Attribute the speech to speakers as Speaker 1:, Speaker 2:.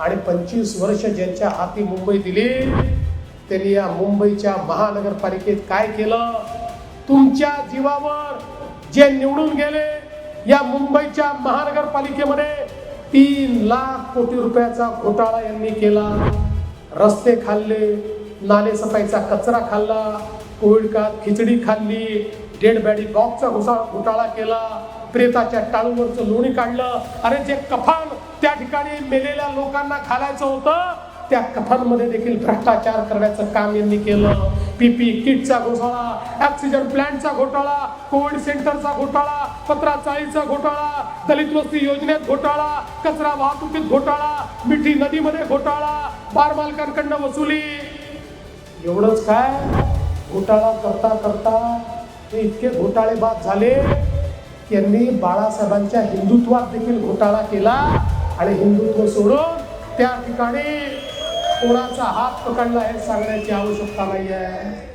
Speaker 1: आणि पंचवीस वर्ष ज्यांच्या हाती मुंबई दिली त्यांनी या मुंबईच्या महानगरपालिकेत काय केलं? तुमच्या जीवावर जे निवडून गेले या मुंबईच्या महानगरपालिकेमध्ये तीन लाख कोटी रुपयाचा घोटाळा यांनी केला. रस्ते खाल्ले नाले सफाईचा कचरा खाल्ला कोविड काळात खिचडी खाल्ली डेड बॅडी बॉक्सचा घुसा घोटाळा केला प्रेताच्या टाळूवरचं लोणी काढलं. अरे जे कफान मेलेल्या लोकांना घालायचं होतं त्या कथांमध्ये देखील भ्रष्टाचार करण्याचं काम यांनी केलं. पीपी किटचा घोटाळा ऑक्सिजन प्लांटचा घोटाळा कोविड सेंटरचा घोटाळा पत्रा चाळीचा घोटाळा दलित वस्ती योजनेत घोटाळा कचरा वाहतुकीत घोटाळा मिठी नदीमध्ये घोटाळा बार मालकांकडनं वसुली. एवढंच काय? घोटाळा करता करता ते इतके घोटाळे बाद झाले की यांनी बाळासाहेबांच्या हिंदुत्वात देखील घोटाळा केला. आणि हिंदुत्व सोडून त्या ठिकाणी कोणाचा हात पकडला हे सांगण्याची आवश्यकता नाही आहे